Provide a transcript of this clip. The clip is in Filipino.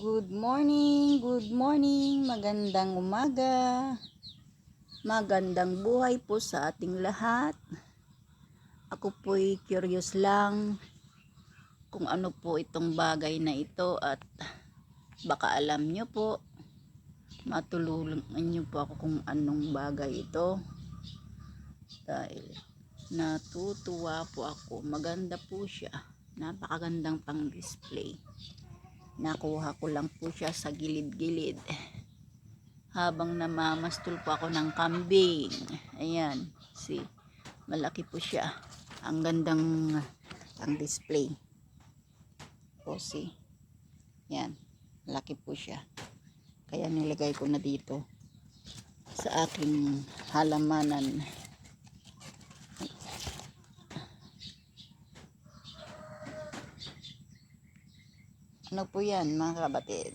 Good morning, good morning, magandang umaga, magandang buhay po sa ating lahat. Ako po'y curious lang kung ano po itong bagay na ito at baka alam nyo po, matulungan nyo po ako kung anong bagay ito. Dahil natutuwa po ako, maganda po siya, napakagandang pang display nakuha ko lang po siya sa gilid-gilid. Habang namamastol po ako ng kambing. Ayan see malaki po siya. Ang gandang ang display. O see yan malaki po siya. Kaya nilagay ko na dito sa aking halamanan ano po yan mga kabatid